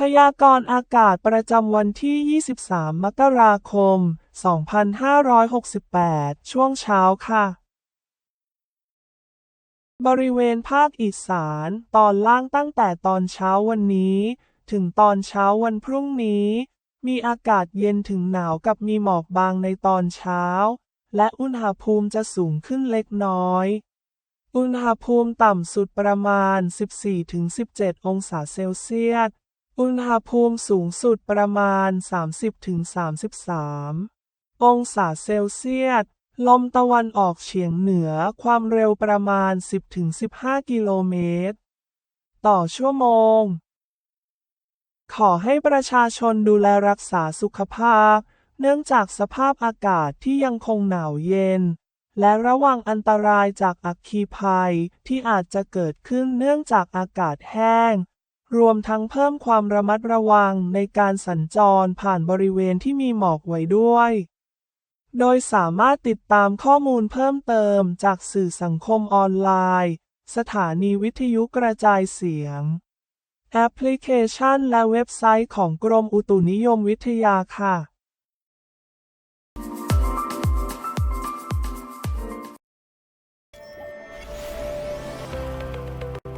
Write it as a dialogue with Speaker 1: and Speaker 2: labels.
Speaker 1: พยากรณ์อากาศประจำวันที่ 23 มกราคม 2568 ช่วงเช้าค่ะ บริเวณภาคอีสานตอนล่างตั้งแต่ตอนเช้าวันนี้ ถึงตอนเช้าวันพรุ่งนี้ มีอากาศเย็นถึงหนาวกับมีหมอกบางในตอนเช้า และอุณหภูมิจะสูงขึ้นเล็กน้อยอุณหภูมิต่ำสุดประมาณ 14-17 องศาเซลเซียส อุณหภูมิสูงสุดประมาณ 30-33 องศาเซลเซียส ลมตะวันออกเฉียงเหนือความเร็วประมาณ 10-15 กิโลเมตร ต่อชั่วโมง ขอให้ประชาชนดูแลรักษาสุขภาพ เนื่องจากสภาพอากาศที่ยังคงหนาวเย็น และระวังอันตรายจากอัคคีภัยที่อาจจะเกิดขึ้นเนื่องจากอากาศแห้ง รวมทั้งเพิ่มความระมัดระวังในการสัญจรผ่านบริเวณที่มีหมอกไว้ด้วย โดยสามารถติดตามข้อมูลเพิ่มเติมจากสื่อสังคมออนไลน์ สถานีวิทยุกระจายเสียง แอปพลิเคชันและเว็บไซต์ของกรมอุตุนิยมวิทยาค่ะ